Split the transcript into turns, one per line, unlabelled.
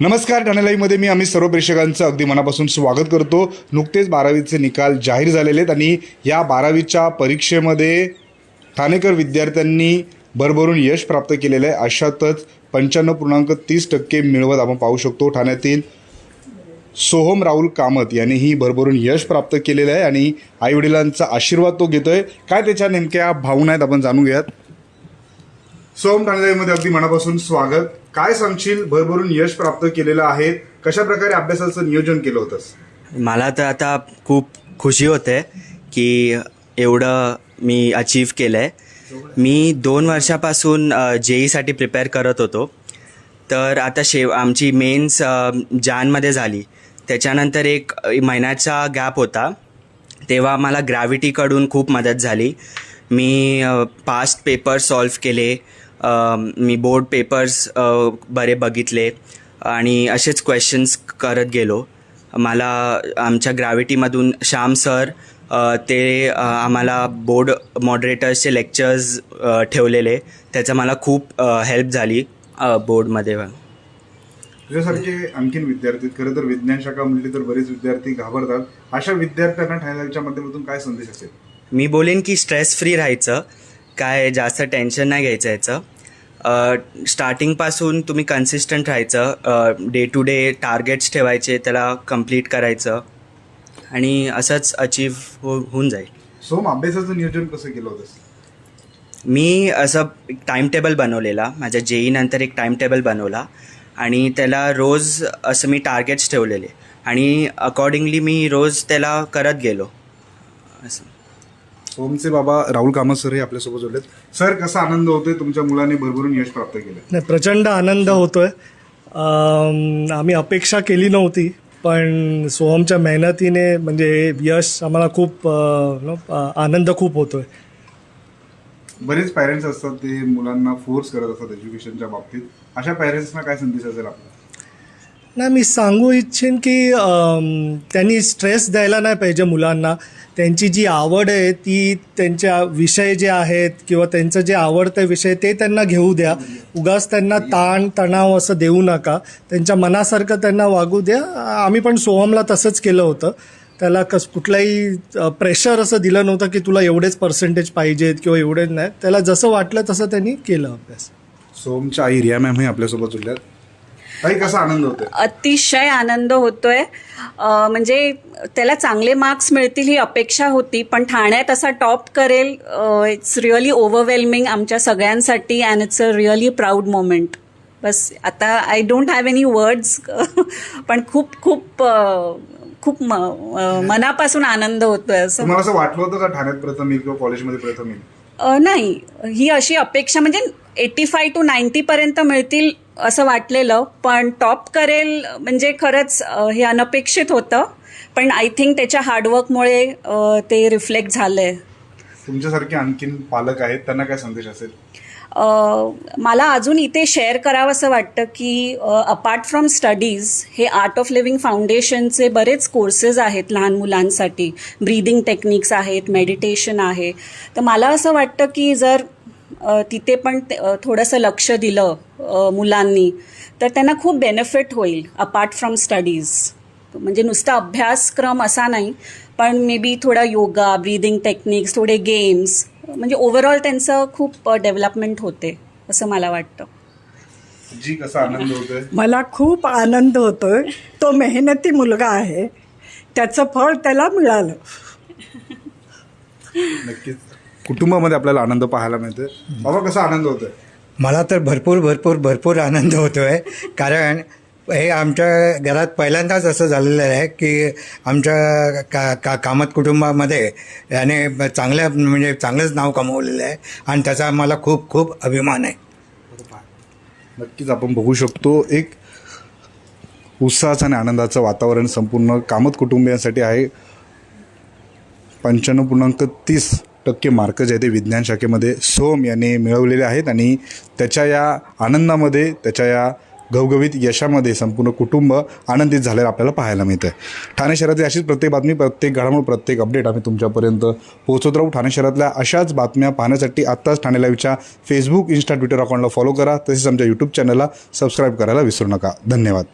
नमस्कार ठाणेलाईमध्ये मी आम्ही सर्व प्रेक्षकांचं अगदी मनापासून स्वागत करतो. नुकतेच बारावीचे निकाल जाहीर झालेले आहेत आणि या बारावीच्या परीक्षेमध्ये ठाणेकर विद्यार्थ्यांनी भरभरून यश प्राप्त केलेलं आहे. अशातच पंच्याण्णव पूर्णांक तीस टक्के मिळवत आपण पाहू शकतो. ठाण्यातील सोहम राहुल कामत यांनीही भरभरून यश प्राप्त केलेलं आहे आणि आईवडिलांचा आशीर्वाद तो घेतोय. काय त्याच्या नेमक्या भावना आहेत आपण जाणून घेऊयात. सोम ठाणेमध्ये अगदी मनापासून स्वागत. काय सांगशील? भरभरून यश प्राप्त केलेलं आहे. कशा प्रकारे अभ्यासाचं नियोजन केलं होतं
मला तर आता खूप खुशी होते की एवढं मी अचीव केलं आहे मी दोन वर्षापासून जेईसाठी प्रिपेअर करत होतो. तर आता शेव आमची मेन्स जानमध्ये झाली. त्याच्यानंतर एक महिन्याचा गॅप होता. तेव्हा मला ग्रॅव्हिटीकडून खूप मदत झाली. मी पास्ट पेपर सॉल्व केले. मी बोर्ड पेपर्स बरे बघितले आणि असेच क्वेश्चन्स करत गेलो. मला आमच्या ग्रॅव्हिटीमधून श्याम सर ते आम्हाला बोर्ड मॉडरेटर्सचे लेक्चर्स ठेवलेले. त्याचा मला खूप हेल्प झाली बोर्डमध्ये
तुझ्यासारखे आणखीन विद्यार्थी खरं तर विज्ञान शाखा म्हटली तर बरेच विद्यार्थी घाबरतात. अशा विद्यार्थ्यांना ठाण्याच्या माध्यमातून काय संदेश असेल?
मी बोलेन की स्ट्रेस फ्री राहायचं. काय जास्त टेन्शन नाही घ्यायचं याचं. स्टार्टिंगपासून तुम्ही कन्सिस्टंट राहायचं. डे टू डे टार्गेट्स ठेवायचे त्याला कंप्लीट करायचं. आणि असंच अचीव हो होऊन जाईल.
सोम अभ्यासाचं नियोजन कसं केलं होतंस?
मी असं टाइम टेबल बनवलेला. माझ्या जेई नंतर एक टाइम टेबल बनवला. आणि त्याला रोज असं मी टार्गेट्स ठेवलेले. आणि अकॉर्डिंगली मी रोज त्याला करत गेलो. असं.
सोमचे बाबा राहुल कामत सर हे आपल्यासोबत जोडलेत सर कसा आनंद होतोय? तुमच्या मुलाने भरभरून यश प्राप्त केलं.
नाही प्रचंड आनंद होतोय. अम, आम्ही अपेक्षा केली नव्हती पण सोहमच्या मेहनतीने म्हणजे हे यश आम्हाला खूप अ, नो, अ, आनंद खूप होतोय.
बरेच पॅरेंट्स असतात ते मुलांना फोर्स करत असतात एज्युकेशनच्या बाबतीत. अशा पॅरेंट्सना काय संदेश असेल आपला
नाही मी सांगू इच्छेन की त्यांनी स्ट्रेस द्यायला नाही पाहिजे मुलांना. त्यांची जी आवड आहे ती त्यांच्या विषय जे आहेत किंवा त्यांचं जे आवडतं विषय ते त्यांना घेऊ द्या. उगाच त्यांना ताण तणाव असं देऊ नका. त्यांच्या मनासारखं त्यांना वागू द्या. आम्ही पण सोहमला तसंच केलं होतं. त्याला कस कुठलाही प्रेशर असं दिलं नव्हतं की तुला एवढेच पर्सेंटेज पाहिजेत किंवा एवढेच नाही. त्याला जसं वाटलं तसं त्यांनी केलं अभ्यास.
सोमच्या आई रिया मॅम हे आपल्यासोबत जुळल्यात कसा आनंद होतोय?
अतिशय आनंद होतोय. अं, म्हणजे त्याला चांगले मार्क्स मिळतील ही अपेक्षा होती पण ठाण्यात असा टॉप करेल इट्स रिअली ओव्हरवेल्मिंग आमच्या सगळ्यांसाठी and it's a really proud moment बस आता I don't have any words पण खूप खूप अं, खूप म- अं, मनापासून आनंद होतोय असं.
तुम्हाला असं वाटलं होतं का ठाण्यात प्रथम येईल किंवा कॉलेजमध्ये प्रथम येईल?
नाही. ही अशी अपेक्षा म्हणजे एटी फाय टू नाईन्टी पर्यंत मिळतील असं वाटलेलं पण टॉप करेल म्हणजे खरंच हे अनपेक्षित होतं. पण आय थिंक त्याच्या हार्डवर्कमुळे ते रिफ्लेक्ट झालंय.
तुमच्यासारखे आणखीन पालक आहेत त्यांना काय संदेश असेल?
मला अजून इथे शेअर करावं असं वाटतं की अपार्ट फ्रॉम स्टडीज हे आर्ट ऑफ लिव्हिंग फाउंडेशनचे बरेच कोर्सेस आहेत लहान मुलांसाठी. ब्रीदिंग टेक्निक्स आहेत मेडिटेशन आहे. तर मला असं वाटतं की जर तिथे पण थोडंसं लक्ष दिलं मुलांनी तर त्यांना खूप बेनिफिट होईल अपार्ट फ्रॉम स्टडीज म्हणजे नुसता अभ्यासक्रम असा नाही पण मे बी थोडा योगा ब्रीदिंग टेक्निक्स थोडे गेम्स म्हणजे ओव्हरऑल त्यांचं खूप डेव्हलपमेंट होते असं मला वाटतं.
जी कसा आनंद होतोय?
मला खूप आनंद होतोय. तो मेहनती मुलगा आहे. त्याचं फळ त्याला मिळालं.
नक्कीच. कुटुंबामध्ये आपल्याला आनंद पाहायला मिळतोय. बाबा कसा आनंद होतोय?
मला तर भरपूर भरपूर भरपूर आनंद होतो आहे कारण हे आमच्या घरात पहिल्यांदाच असं झालेलं आहे की आमच्या का का कामत कुटुंबामध्ये याने चांगल्या म्हणजे चांगलंच नाव कमवलेलं आहे आणि त्याचा मला खूप खूप अभिमान आहे.
नक्कीच आपण बघू शकतो एक उत्साहाचं आणि आनंदाचं वातावरण संपूर्ण कामत कुटुंबियांसाठी आहे. पंच्याण्णव पूर्णांक तीस टक्के मार्क जे आहे ते विज्ञान शाखेमध्ये सोम याने मिळवलेले आहेत आणि त्याच्या या आनंदामध्ये त्याच्या या घवघवीत यशामध्ये संपूर्ण कुटुंब आनंदित झालेलं आपल्याला पाहायला मिळतं आहे ठाणे शहरातली अशीच प्रत्येक बातमी प्रत्येक घडामोड प्रत्येक अपडेट आम्ही तुमच्यापर्यंत पोहोचत राहू. ठाणे शहरातल्या अशाच बातम्या पाहण्यासाठी आत्ताच ठाणे लाईव्हच्या फेसबुक इन्स्टा ट्विटर अकाउंटला फॉलो करा. तसेच आमच्या यूट्यूब चॅनलला सबस्क्राईब करायला विसरू नका. धन्यवाद.